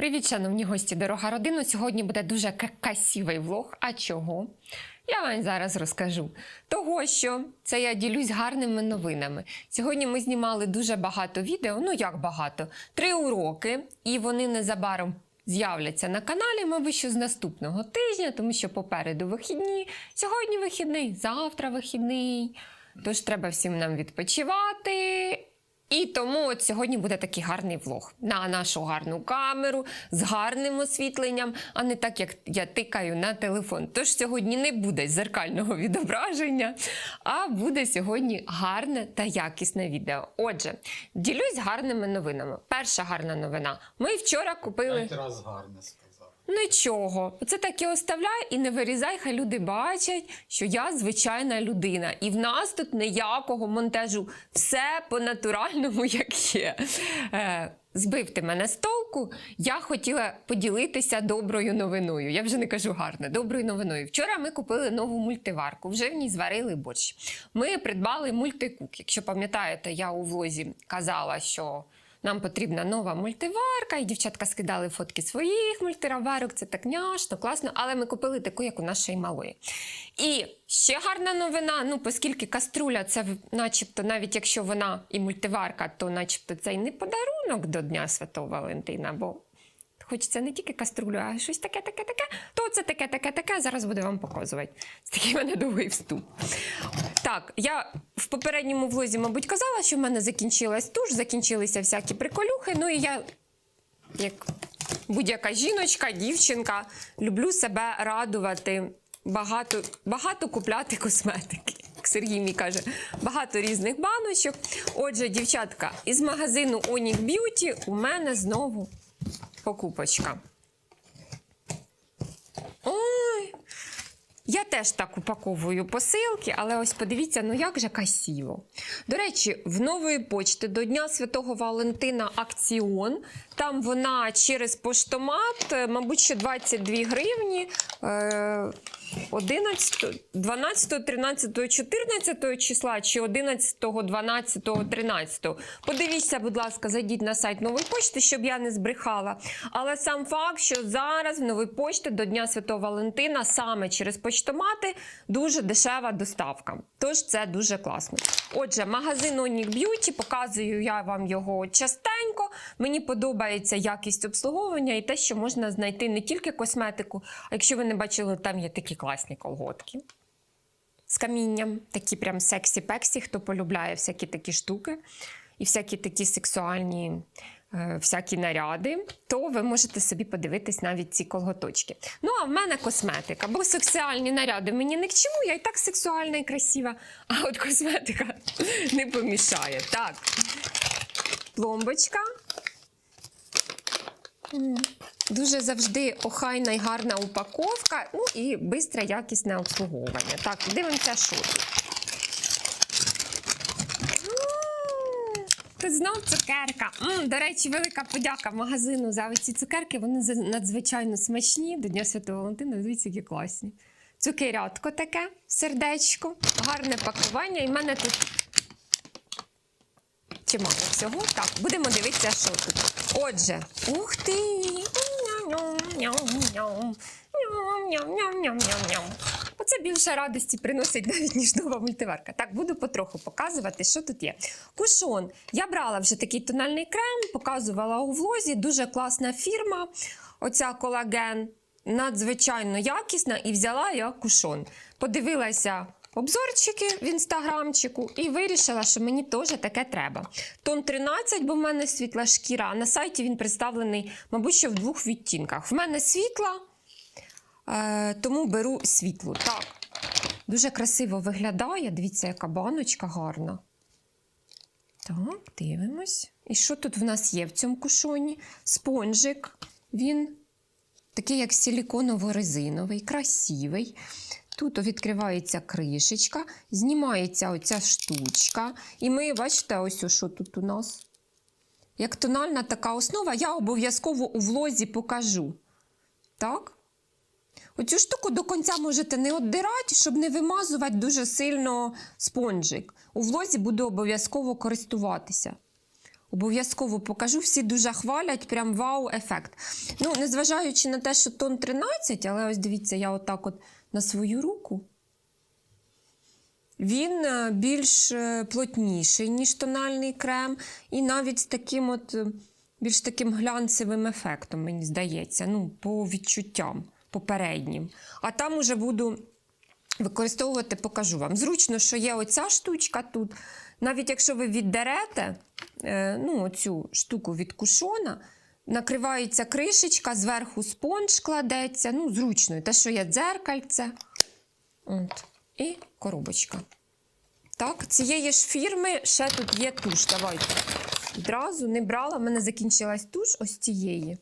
Привіт, шановні гості, дорога родина. Сьогодні буде дуже красивий влог. А чого? Я вам зараз розкажу. Того, що це я ділюсь гарними новинами. Сьогодні ми знімали дуже багато відео, ну як багато, три уроки, і вони незабаром з'являться на каналі, мабуть, що з наступного тижня, тому що попереду вихідні. Сьогодні вихідний, завтра вихідний. Тож треба всім нам відпочивати. І тому от сьогодні буде такий гарний влог на нашу гарну камеру з гарним освітленням, а не так, як я тикаю на телефон. Тож сьогодні не буде зеркального відображення, а буде сьогодні гарне та якісне відео. Отже, ділюсь гарними новинами. Перша гарна новина. Ми вчора купили. Раз сказав. Нічого, це так і оставляй і не вирізай, хай люди бачать, що я звичайна людина. І в нас тут ніякого монтажу. Все по-натуральному, як є. Е, збив ти мене з толку. Я хотіла поділитися доброю новиною. Я вже не кажу гарне, доброю новиною. Вчора ми купили нову мультиварку, вже в ній зварили борщ. Ми придбали мультикук. Якщо пам'ятаєте, я у влозі казала, що. Нам потрібна нова мультиварка, і дівчатка скидали фотки своїх мультиварок. Це так няшно, класно. Але ми купили таку, як у нашої малої. І ще гарна новина: ну, оскільки каструля, це начебто, навіть якщо вона і мультиварка, то начебто це й не подарунок до Дня Святого Валентина, бо хочеться не тільки каструлю, а щось таке, таке, таке. То це таке, таке, таке. Зараз буду вам показувати. Це такий мене довгий вступ. Так, я в попередньому влозі, мабуть, казала, що в мене закінчилась туш, закінчилися всякі приколюхи. Ну і я, як будь-яка жіночка, дівчинка, люблю себе радувати, багато, багато купляти косметики. Сергій мій каже, багато різних баночок. Отже, дівчатка, із магазину Onyx Beauty у мене знову покупочка. Ой, я теж так упаковую посилки, але ось подивіться, ну як же красиво. До речі, в нової почти до Дня Святого Валентина акціон. Там вона через поштомат, е, мабуть, що 22 гривні. е, 11, 12, 13, 14 числа чи 11, 12, 13. Подивіться, будь ласка, зайдіть на сайт нової почти, щоб я не збрехала. Але сам факт, що зараз в новій почти до Дня Святого Валентина саме через почтомати дуже дешева доставка. Тож це дуже класно. Отже, магазин Onyx Beauty, показую я вам його частенько. Мені подобається якість обслуговування і те, що можна знайти не тільки косметику, а якщо ви не бачили, там є такі класні колготки з камінням, такі прям сексі-пексі, хто полюбляє всякі такі штуки і всякі такі сексуальні. е, Всякі наряди, то ви можете собі подивитись навіть ці колготочки. Ну, а в мене косметика, бо сексуальні наряди мені не к чому, я і так сексуальна і красива, а от косметика не помішає. Так, пломбочка. Дуже завжди охайна і гарна упаковка, ну і бистре якісне обслуговування. Так, дивимося, що тут. Тут знов цукерка. М, До речі, велика подяка магазину за ці цукерки. Вони надзвичайно смачні. До Дня Святого Валентина. Дивіться, які класні. Цукерятко таке, сердечко, гарне пакування. І в мене тут чимало всього. Так, будемо дивитися, що тут. Отже, ух ти! Оце більше радості приносить навіть ніж нова мультиварка. Так, буду потроху показувати, що тут є. Кушон. Я брала вже такий тональний крем, показувала у влозі. Дуже класна фірма. Оця колаген надзвичайно якісна і взяла я кушон. Подивилася обзорчики в інстаграмчику і вирішила, що мені теж таке треба. Тон 13, бо в мене світла шкіра, на сайті він представлений, мабуть, що в двох відтінках. В мене світла, е, тому беру світлу. Так, дуже красиво виглядає. Дивіться, яка баночка гарна. Так, дивимось. І що тут в нас є в цьому кушоні? Спонжик. Він такий, як силіконово-резиновий, красивий. Тут відкривається кришечка, знімається оця штучка. І ми, бачите, ось що тут у нас. Як тональна така основа, я обов'язково у влозі покажу. Так? Оцю штуку до кінця можете не віддирати, щоб не вимазувати дуже сильно спонжик. У влозі буду обов'язково користуватися. Обов'язково покажу, всі дуже хвалять, прям вау-ефект. Ну, незважаючи на те, що тон 13, але ось дивіться, я отак от на свою руку. Він е, більш е, плотніший, ніж тональний крем, і навіть з таким от е, більш таким глянцевим ефектом, мені здається, ну, по відчуттям попереднім. А там уже буду використовувати, покажу вам. Зручно, що є оця штучка тут. Навіть якщо ви віддерете ну, оцю штуку від кушона, накривається кришечка, зверху спонж кладеться. Ну, зручно. Те, що є дзеркальце. От. І коробочка. Так, цієї ж фірми ще тут є туш. Давайте. Одразу не брала, в мене закінчилась туш ось цієї.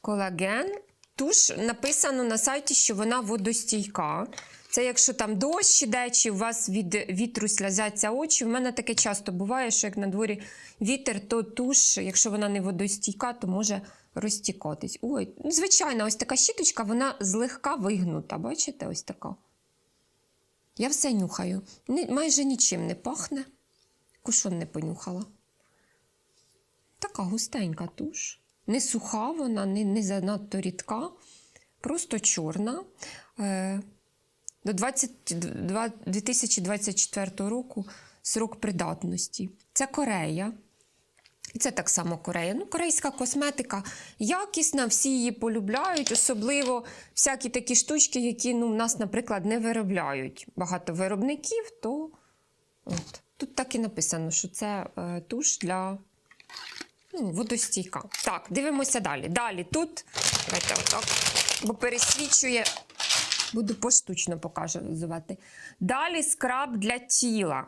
Колаген. Туш написано на сайті, що вона водостійка. Це якщо там дощ іде, чи у вас від вітру сльозяться очі. У мене таке часто буває, що як на дворі вітер, то туш, якщо вона не водостійка, то може розтікатись. Ой, ну, звичайно, ось така щіточка, вона злегка вигнута. Бачите, ось така. Я все нюхаю. Майже нічим не пахне. Кушон не понюхала. Така густенька туш. Не суха вона, не, не занадто рідка, просто чорна. Е, до 22 2024 року срок придатності. Це Корея. І це так само Корея. Ну, корейська косметика якісна, всі її полюбляють, особливо всякі такі штучки, які ну, в нас, наприклад, не виробляють багато виробників, то от. тут так і написано, що це е, туш для водостійка. Так, дивимося далі. Далі тут, давайте отак, бо пересвічує, буду поштучно показувати. Далі скраб для тіла.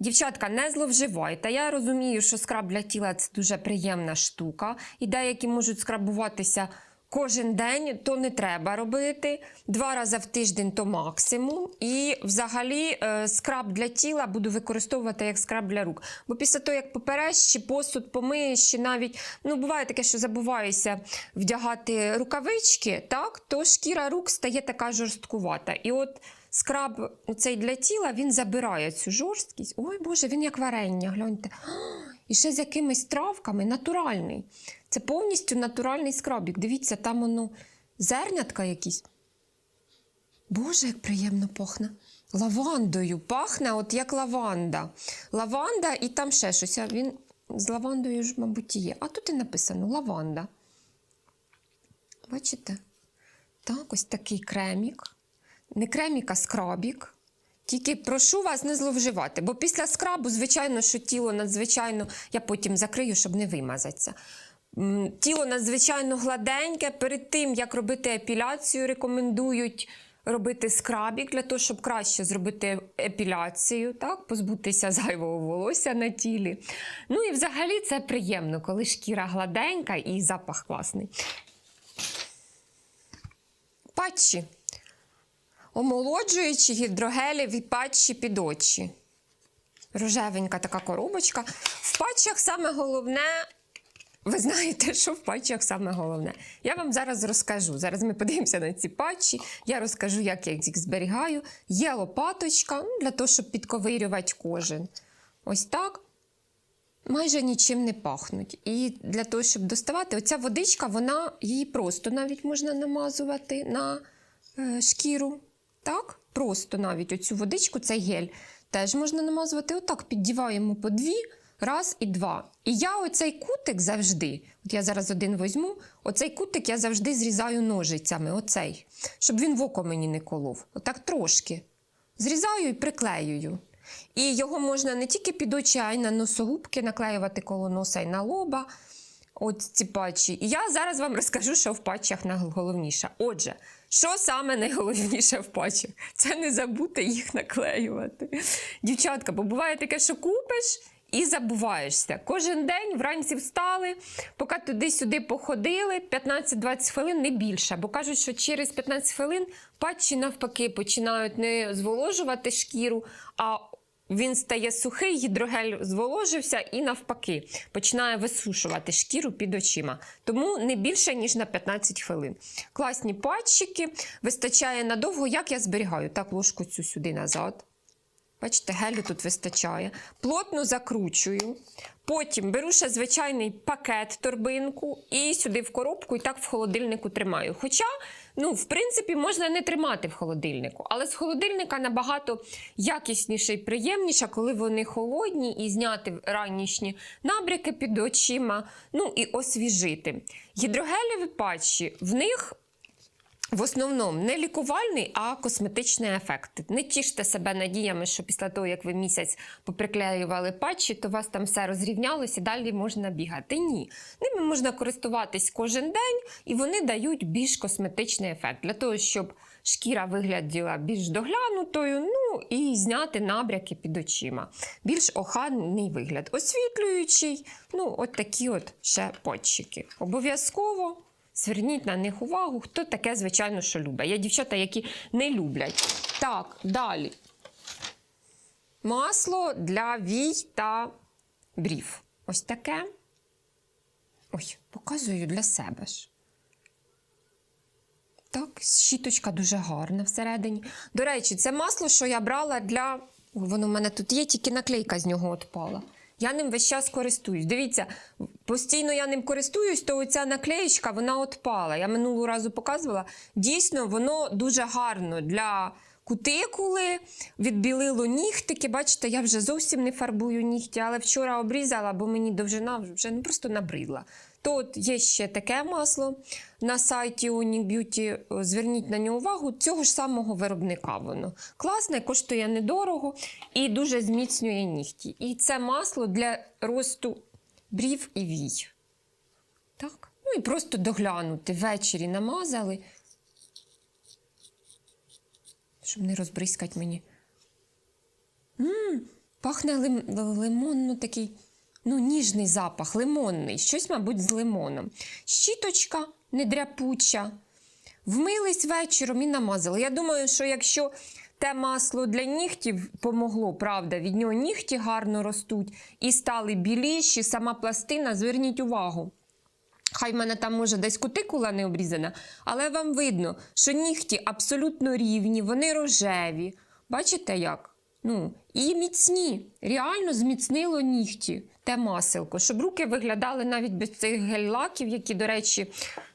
Дівчатка, не зловживайте. Я розумію, що скраб для тіла це дуже приємна штука, і деякі можуть скрабуватися кожен день, то не треба робити. Два рази в тиждень то максимум. І взагалі е, скраб для тіла буду використовувати як скраб для рук. Бо після того, як попереш, чи посуд помиєш, чи навіть ну буває таке, що забуваюся вдягати рукавички, так то шкіра рук стає така жорсткувата. І от скраб цей для тіла він забирає цю жорсткість. Ой Боже, він як варення, гляньте. І ще з якимись травками, натуральний. Це повністю натуральний скрабік. Дивіться, там воно зернятка якісь. Боже, як приємно пахне. Лавандою пахне, от як лаванда. Лаванда і там ще щось. Він з лавандою ж, мабуть, є. А тут і написано лаванда. Бачите? Так, ось такий кремік. Не кремік, а скрабік. Тільки прошу вас не зловживати, бо після скрабу, звичайно, що тіло надзвичайно, я потім закрию, щоб не вимазатися. Тіло надзвичайно гладеньке. Перед тим, як робити епіляцію, рекомендують робити скрабік для того, щоб краще зробити епіляцію, так, позбутися зайвого волосся на тілі. Ну і взагалі це приємно, коли шкіра гладенька і запах класний. Патчі. Омолоджуючі гідрогелеві патчі під очі. Рожевенька така коробочка. В патчах саме головне. Ви знаєте, що в патчах саме головне. Я вам зараз розкажу. Зараз ми подивимося на ці патчі. Я розкажу, як я їх зберігаю. Є лопаточка ну, для того, щоб підковирювати кожен. Ось так. Майже нічим не пахнуть. І для того, щоб доставати, оця водичка, вона її просто навіть можна намазувати на е, шкіру. Так? Просто навіть оцю водичку, цей гель, теж можна намазувати. Отак піддіваємо по дві, раз і два. І я оцей кутик завжди, от я зараз один візьму, оцей кутик я завжди зрізаю ножицями, оцей, щоб він в око мені не колов. Отак трошки. Зрізаю і приклеюю. І його можна не тільки під очі, а й на носогубки наклеювати коло носа і на лоба. От ці патчі. І я зараз вам розкажу, що в патчах найголовніше. Отже, що саме найголовніше в патчах? Це не забути їх наклеювати. Дівчатка, бо буває таке, що купиш і забуваєшся. Кожен день вранці встали, поки туди-сюди походили, 15-20 хвилин не більше. Бо кажуть, що через 15 хвилин патчі навпаки починають не зволожувати шкіру, а він стає сухий, гідрогель зволожився і навпаки починає висушувати шкіру під очима. Тому не більше, ніж на 15 хвилин. Класні патчики, вистачає надовго, як я зберігаю. Так, ложку цю сюди назад. Бачите, гелю тут вистачає. Плотно закручую. Потім беру ще звичайний пакет торбинку і сюди в коробку, і так в холодильнику тримаю. Хоча, ну, в принципі, можна не тримати в холодильнику, але з холодильника набагато якісніше і приємніше, коли вони холодні, і зняти ранішні набряки під очима, ну і освіжити. Гідрогелеві патчі, в них в основному не лікувальний, а косметичний ефект. Не тіште себе надіями, що після того, як ви місяць поприклеювали патчі, то у вас там все розрівнялося і далі можна бігати. Ні. Ними можна користуватись кожен день, і вони дають більш косметичний ефект для того, щоб шкіра вигляділа більш доглянутою, ну і зняти набряки під очима. Більш охайний вигляд. Освітлюючий, ну, от такі от ще потчики. Обов'язково. Зверніть на них увагу, хто таке, звичайно, що любить. Є дівчата, які не люблять. Так, далі. Масло для вій та брів. Ось таке. Ой, показую для себе ж. Так, щіточка дуже гарна всередині. До речі, це масло, що я брала для. Воно в мене тут є, тільки наклейка з нього відпала. Я ним весь час користуюсь. Дивіться, постійно я ним користуюсь, то оця наклеєчка вона відпала. Я минулого разу показувала. Дійсно, воно дуже гарно для кутикули, відбілило нігтики. Бачите, я вже зовсім не фарбую нігті, але вчора обрізала, бо мені довжина вже ну, просто набридла. То от є ще таке масло на сайті Unique. Зверніть на нього увагу. Цього ж самого виробника воно. Класне, коштує недорого і дуже зміцнює нігті. І це масло для росту брів і вій. Так? Ну і просто доглянути. Ввечері намазали, щоб не розбризкати мені. м пахне лим, лимонно такий. Ну, ніжний запах, лимонний, щось, мабуть, з лимоном. Щіточка не дряпуча. Вмились вечором і намазали. Я думаю, що якщо те масло для нігтів помогло, правда, від нього нігті гарно ростуть і стали біліші, сама пластина, зверніть увагу. Хай в мене там може десь кутикула не обрізана, але вам видно, що нігті абсолютно рівні, вони рожеві. Бачите як? Ну, і міцні. Реально зміцнило нігті те маселко, щоб руки виглядали навіть без цих гель-лаків, які, до речі,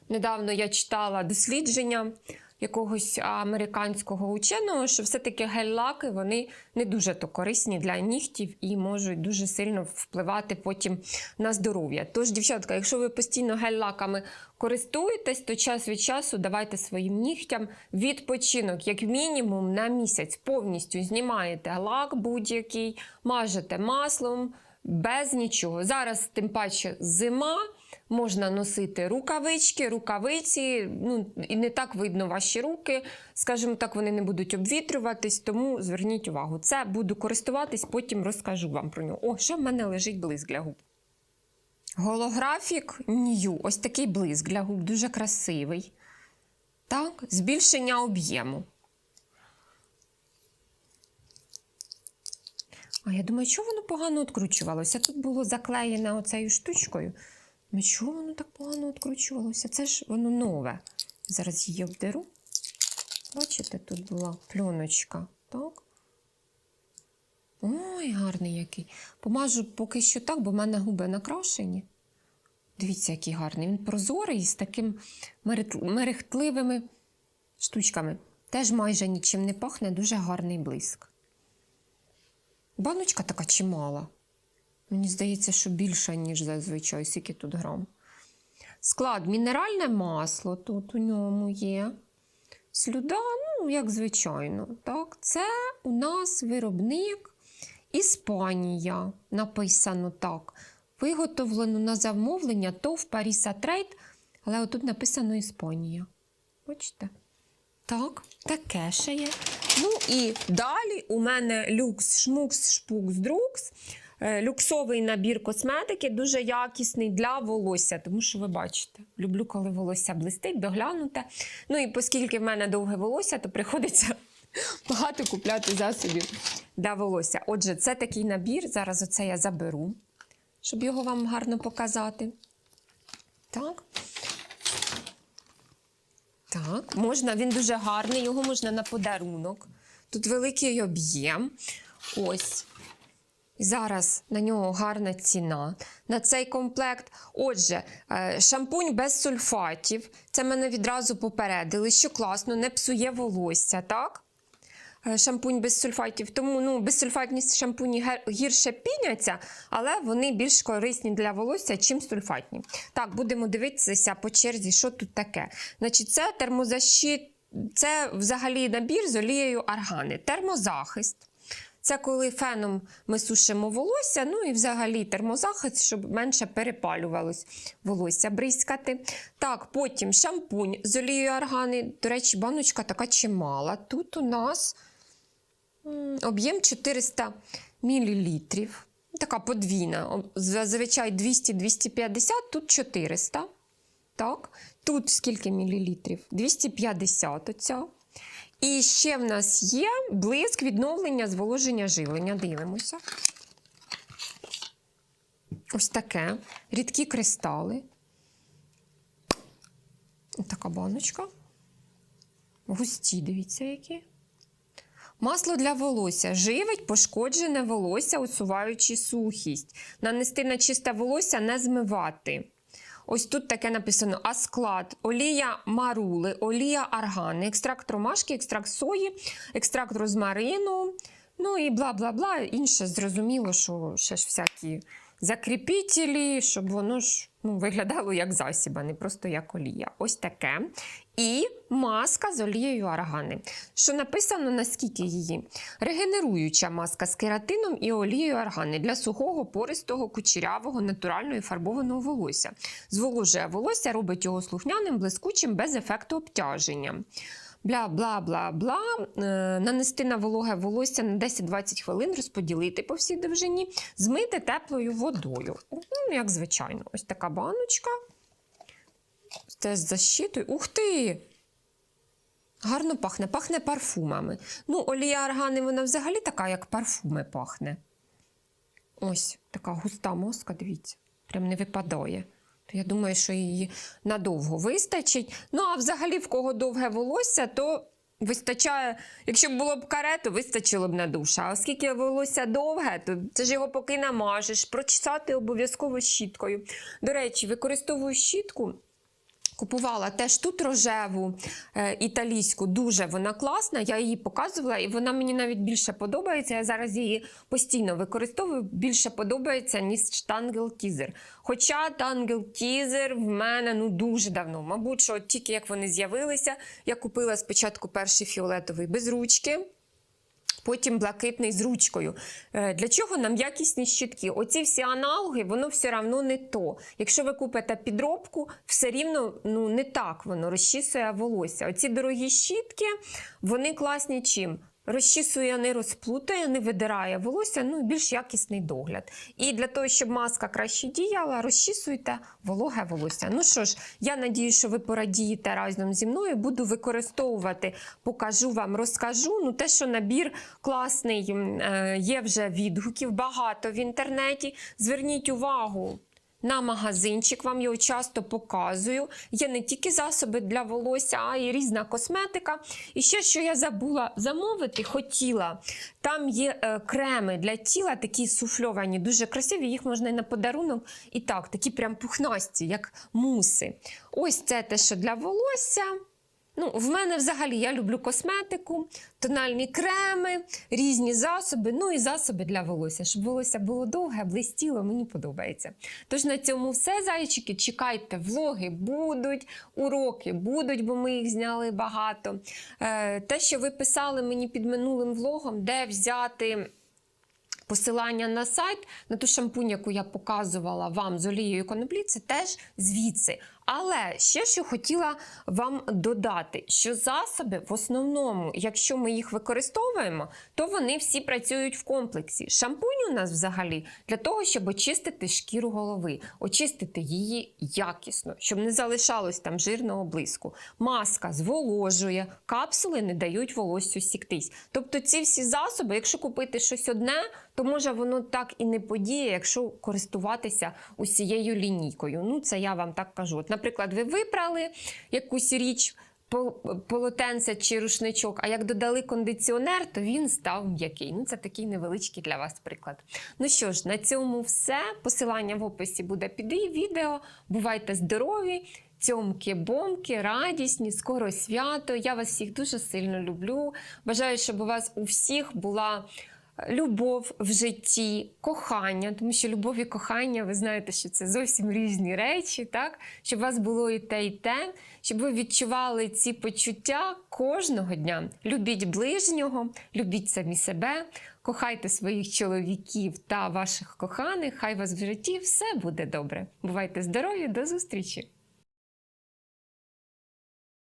недавно я читала дослідження якогось американського ученого, що все-таки гель-лаки вони не дуже то корисні для нігтів і можуть дуже сильно впливати потім на здоров'я. Тож, дівчатка, якщо ви постійно гель-лаками користуєтесь, то час від часу давайте своїм нігтям відпочинок, як мінімум на місяць. Повністю знімаєте лак будь-який, мажете маслом. Без нічого. Зараз, тим паче, зима, можна носити рукавички, рукавиці, ну і не так видно ваші руки. Скажімо так, вони не будуть обвітрюватись, тому зверніть увагу. Це буду користуватись, потім розкажу вам про нього. О, що в мене лежить блиск для губ. Голографік Нью. Ось такий блиск для губ, дуже красивий. Так, збільшення об'єму. А я думаю, чого воно погано відкручувалося? Тут було заклеєне оцею штучкою. Ну, чого воно так погано відкручувалося? Це ж воно нове. Зараз її обдеру. Бачите, тут була пленочка. Так? Ой, гарний який. Помажу поки що так, бо в мене губи накрашені. Дивіться, який гарний. Він прозорий з таким мерехтливими штучками. Теж майже нічим не пахне, дуже гарний блиск. Баночка така чимала. Мені здається, що більша, ніж зазвичай, скільки тут грам. Склад мінеральне масло тут у ньому є. Слюда, ну, як звичайно. Так, Це у нас виробник Іспанія. Написано так. Виготовлено на замовлення ТОВ Паріса Трейд, але отут написано Іспанія. Бачите? Так, таке ще є. Ну і далі у мене люкс шмукс шпукс друкс. Е, Люксовий набір косметики, дуже якісний для волосся, тому що ви бачите, люблю, коли волосся блистить, доглянуте. Ну і оскільки в мене довге волосся, то приходиться багато купляти засобів для волосся. Отже, це такий набір. Зараз оце я заберу, щоб його вам гарно показати. Так. Так, можна, він дуже гарний, його можна на подарунок. Тут великий об'єм. Ось. Зараз на нього гарна ціна на цей комплект. Отже, е, шампунь без сульфатів. Це мене відразу попередили, що класно, не псує волосся, так? Е, Шампунь без сульфатів. Тому ну, безсульфатні шампуні гірше піняться, але вони більш корисні для волосся, чим сульфатні. Так, будемо дивитися по черзі, що тут таке. Значить, це термозащит, це взагалі набір з олією аргани. Термозахист. Це коли феном ми сушимо волосся, ну і взагалі термозахист, щоб менше перепалювалось волосся бризкати. Так, потім шампунь з олією аргани. До речі, баночка така чимала. Тут у нас об'єм 400 мл. Така подвійна. Зазвичай 200-250, тут 400. Так. Тут скільки мілілітрів? 250 оця. І ще в нас є блиск відновлення зволоження живлення. Дивимося. Ось таке. Рідкі кристали. Така баночка. Густі, дивіться, які. Масло для волосся живить пошкоджене волосся, усуваючи сухість. Нанести на чисте волосся, не змивати. Ось тут таке написано: а склад, олія марули, олія аргани, екстракт ромашки, екстракт сої, екстракт розмарину, ну і бла бла бла. Інше зрозуміло, що ще ж всякі закріпітелі, щоб воно ж ну, виглядало як засіб, а не просто як олія. Ось таке. І маска з олією аргани. Що написано, наскільки її? Регенеруюча маска з кератином і олією аргани для сухого, пористого, кучерявого, натурально і фарбованого волосся. Зволожує волосся, робить його слухняним, блискучим, без ефекту обтяження. Бла, бла, бла, бла. Е, нанести на вологе волосся на 10-20 хвилин, розподілити по всій довжині, змити теплою водою. Ну, як звичайно, ось така баночка. Це з защитою. Ух ти! Гарно пахне, пахне парфумами. Ну, олія аргани, вона взагалі така, як парфуми пахне. Ось така густа моска, дивіться, прям не випадає. То я думаю, що її надовго вистачить. Ну, а взагалі, в кого довге волосся, то вистачає, якщо б було б каре, то вистачило б на душа. А оскільки волосся довге, то це ж його поки намажеш, прочесати обов'язково щіткою. До речі, використовую щітку. Купувала теж тут рожеву е, італійську, дуже вона класна. Я її показувала, і вона мені навіть більше подобається. Я зараз її постійно використовую. Більше подобається, ніж Tangel Teaser. Хоча Tangel Teaser в мене ну дуже давно. Мабуть, що тільки як вони з'явилися, я купила спочатку перший фіолетовий без ручки. Потім блакитний з ручкою. Е, Для чого нам якісні щітки? Оці всі аналоги, воно все одно не то. Якщо ви купите підробку, все рівно ну, не так воно розчісує волосся. Оці дорогі щітки, вони класні чим? Розчісує, не розплутає, не видирає волосся, ну і більш якісний догляд. І для того, щоб маска краще діяла, розчісуйте вологе волосся. Ну що ж, я надію, що ви порадієте разом зі мною. Буду використовувати, покажу вам, розкажу. Ну, те, що набір класний, е, є вже відгуків багато в інтернеті. Зверніть увагу. На магазинчик вам його часто показую. Є не тільки засоби для волосся, а й різна косметика. І ще, що я забула замовити, хотіла. Там є е, креми для тіла, такі суфльовані, дуже красиві. Їх можна і на подарунок. І так, такі прям пухнасті, як муси. Ось це те, що для волосся. Ну, в мене взагалі я люблю косметику, тональні креми, різні засоби, ну і засоби для волосся. Щоб волосся було довге, блистіло, мені подобається. Тож на цьому все, зайчики. Чекайте, влоги будуть, уроки будуть, бо ми їх зняли багато. Е, те, що ви писали мені під минулим влогом, де взяти. Посилання на сайт на ту шампунь, яку я показувала вам з олією коноплі, це теж звідси. Але ще що хотіла вам додати, що засоби в основному, якщо ми їх використовуємо, то вони всі працюють в комплексі. Шампунь у нас взагалі для того, щоб очистити шкіру голови, очистити її якісно, щоб не залишалось там жирного блиску. Маска зволожує, капсули не дають волоссю сіктись. Тобто ці всі засоби, якщо купити щось одне, то може воно так і не подіє, якщо користуватися усією лінійкою. Ну, це я вам так кажу. От, наприклад, ви випрали якусь річ. полотенце чи рушничок, а як додали кондиціонер, то він став м'який. Ну, це такий невеличкий для вас приклад. Ну що ж, на цьому все. Посилання в описі буде під відео. Бувайте здорові! Цьомки, бомки, радісні, скоро свято. Я вас всіх дуже сильно люблю. Бажаю, щоб у вас у всіх була любов в житті, кохання, тому що любов і кохання, ви знаєте, що це зовсім різні речі, так? Щоб у вас було і те, і те, щоб ви відчували ці почуття кожного дня. Любіть ближнього, любіть самі себе, кохайте своїх чоловіків та ваших коханих. Хай вас в житті все буде добре. Бувайте здорові, до зустрічі!